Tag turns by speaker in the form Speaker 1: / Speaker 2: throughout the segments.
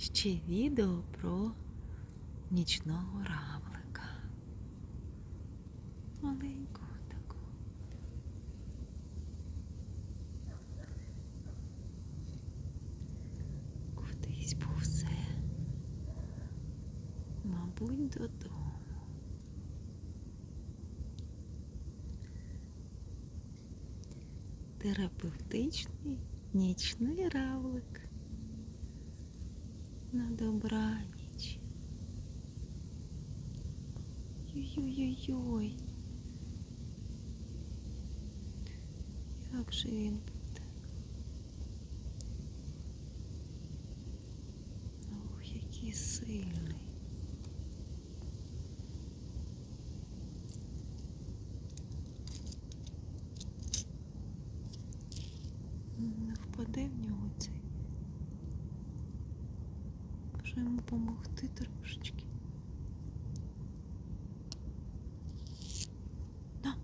Speaker 1: ще відео про нічного равлика. Маленького такого. Кудись повзе. Мабуть, додому. Терапевтичний нічний равлик. На добраніч. Йой-йой-йой. Як же він буде? Ох, який сильний. Не впаде в нього цей. Може йому допомогти трошечки. На.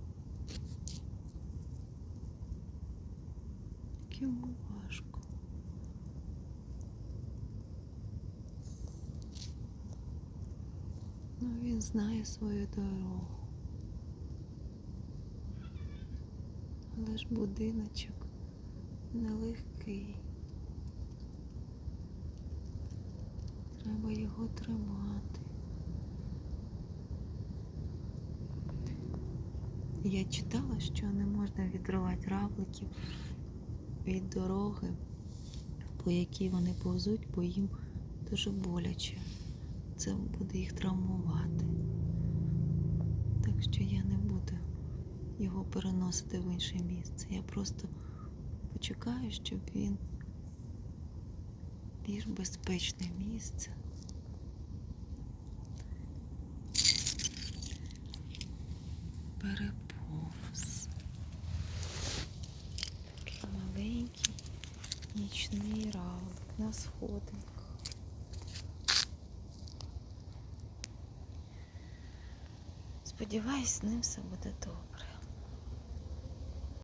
Speaker 1: Як йому важко. Ну він знає свою дорогу. Але ж будиночок нелегкий. Треба його тримати. Я читала, що не можна відривати равликів від дороги, по якій вони повзуть, бо їм дуже боляче. Це буде їх травмувати. Так що я не буду його переносити в інше місце. Я просто почекаю, щоб він більш безпечне місце. Переповз. Такий маленький нічний равлик на сходинках. Сподіваюсь, з ним все буде добре.